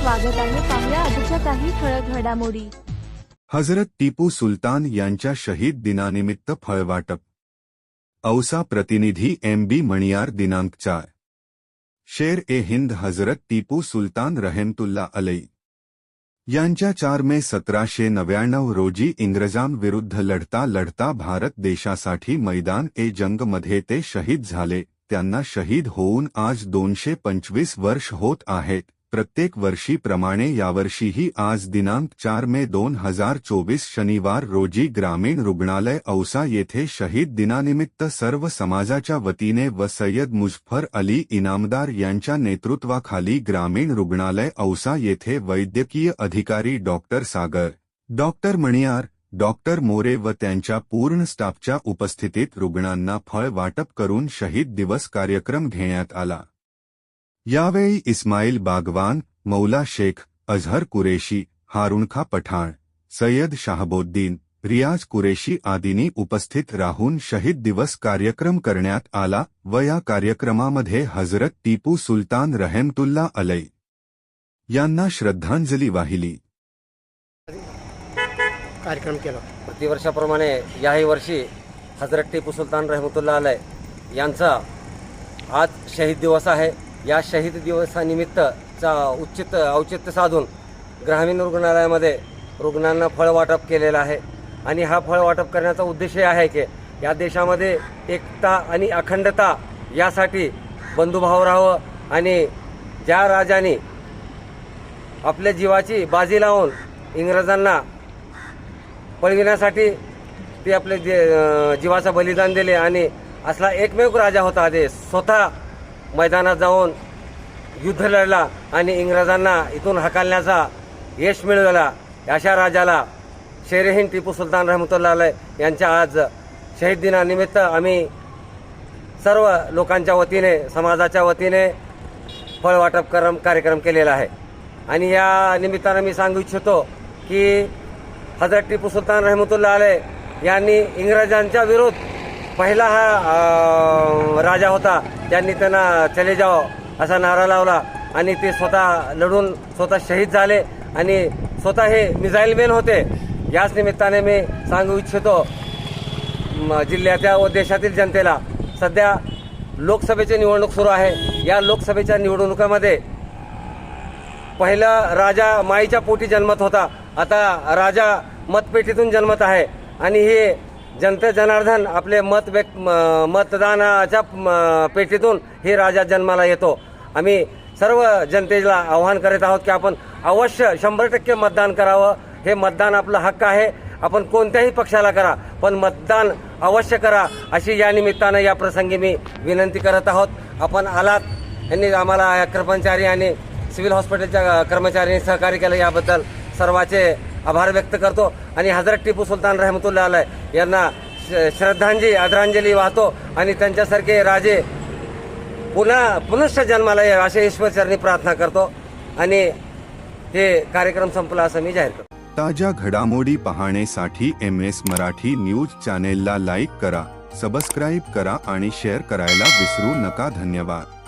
स्वागत आहे पाहुया आजच्या काही ठळक घडामोडी. हजरत टिपू सुलतान यांच्या शहीद दिनानिमित्त फळवाटप. औसा प्रतिनिधी एम बी मणियार दिनांक चार. शेर ए हिंद हजरत टिपू सुलतान रहेमतुल्ला अलई यांच्या चार मे सतराशे नव्याण्णव रोजी इंग्रजांविरुद्ध लढता लढता भारत देशासाठी मैदान ए जंगमध्ये ते शहीद झाले त्यांना शहीद होऊन आज दोनशे पंचवीस वर्ष होत आहेत. प्रत्येक वर्षीप्रमाणे यावर्षीही आज दिनांक चार मे दोन हजार चोवीस शनिवार रोजी ग्रामीण रुग्णालय औसा येथे शहीद दिनानिमित्त सर्व समाजाच्या वतीने व सय्यद मुझफर अली इनामदार यांच्या नेतृत्वाखाली ग्रामीण रुग्णालय औसा येथे वैद्यकीय अधिकारी doctor Sagar doctor Maniyar doctor More व त्यांच्या पूर्ण स्टाफच्या उपस्थितीत रुग्णांना फळ वाटप करून शहीद दिवस कार्यक्रम घेण्यात आला. यावेळी इस्माईल बागवान मौला शेख अझहर कुरेशी हारुणखा पठाण सय्यद शाहबोद्दीन रियाज कुरेशी आदींनी उपस्थित राहून शहीद दिवस कार्यक्रम करण्यात आला व या कार्यक्रमामध्ये हजरत टिपू सुलतान रहेमतुल्ला अलई यांना श्रद्धांजली वाहिली. कार्यक्रम केला. प्रतिवर्षाप्रमाणे याही वर्षी हजरत टिपू सुलतान रहमतुल्ला अलय यांचा आज शहीद दिवस आहे. या शहीद दिवसानिमित्तचा उचित औचित्य साधून ग्रामीण रुग्णालयामध्ये रुग्णांना फळ वाटप केलेलं आहे. आणि हा फळ वाटप करण्याचा उद्देश हे आहे की या देशामध्ये एकता आणि अखंडता यासाठी बंधुभाव राहावं आणि ज्या राजाने आपल्या जीवाची बाजी लावून इंग्रजांना पळविण्यासाठी ते आपले जे जीवाचं बलिदान दिले आणि असला एकमेव राजा होता देश स्वतः मैदानात जाऊन युद्ध लढला आणि इंग्रजांना इथून हकालण्याचा यश मिळवला. अशा राजाला शेरहीन टिपू सुलतान रहमतुल्ला अलय यांच्या आज शहीद दिनानिमित्त आम्ही सर्व लोकांच्या वतीने समाजाच्या वतीने फळवाटप करम कार्यक्रम केलेला आहे. आणि या निमित्तानं मी सांगू इच्छितो की हजरत टिपू सुलतान रहमतुल्ला आले यांनी इंग्रजांच्या विरुद्ध पहिला हा राजा होता त्यांनी त्यांना चले जाओ असा नारा लावला आणि ते स्वतः लढून स्वतः शहीद झाले आणि स्वतः हे मिझाईल मेन होते. याच निमित्ताने मी सांगू इच्छितो जिल्ह्याच्या व देशातील जनतेला सध्या लोकसभेची निवडणूक सुरू आहे. या लोकसभेच्या निवडणुकामध्ये पहिला राजा माईच्या पोटी जन्मत होता. आता राजा मतपेटीतून जन्मत आहे आणि हे जनते जनार्दन आपले मत व्यक्त मतदानाच्या पेटीतून हे राजा जन्माला येतो. आम्ही सर्व जनतेला आव्हान करीत आहोत की आपण अवश्य शंभर टक्के मतदान करावं. हे मतदान आपलं हक्क आहे. आपण कोणत्याही पक्षाला करा पण मतदान अवश्य करा अशी या निमित्तानं या प्रसंगी मी विनंती करत आहोत. आपण आलात. यांनी आम्हाला कर्मचारी आणि सिव्हिल हॉस्पिटलच्या कर्मचाऱ्यांनी सहकार्य केलं. याबद्दल सर्वाचे आभार व्यक्त करतो. आणि हजरत टिपू सुलतान रहमतुल्ला आलाय यांना श- श्रद्धांजली आदरांजली वाहतो. आणि त्यांच्यासारखे राजे पुन्हा पुनश्च जन्माला यावे अशा ईश्वरचरणी प्रार्थना करतो. आणि हे कार्यक्रम संपला असं मी जाहीर करतो. ताज्या घडामोडी पाहण्यासाठी एम एस मराठी न्यूज चॅनेलला लाईक करा सबस्क्राईब करा आणि शेअर करायला विसरू नका. धन्यवाद.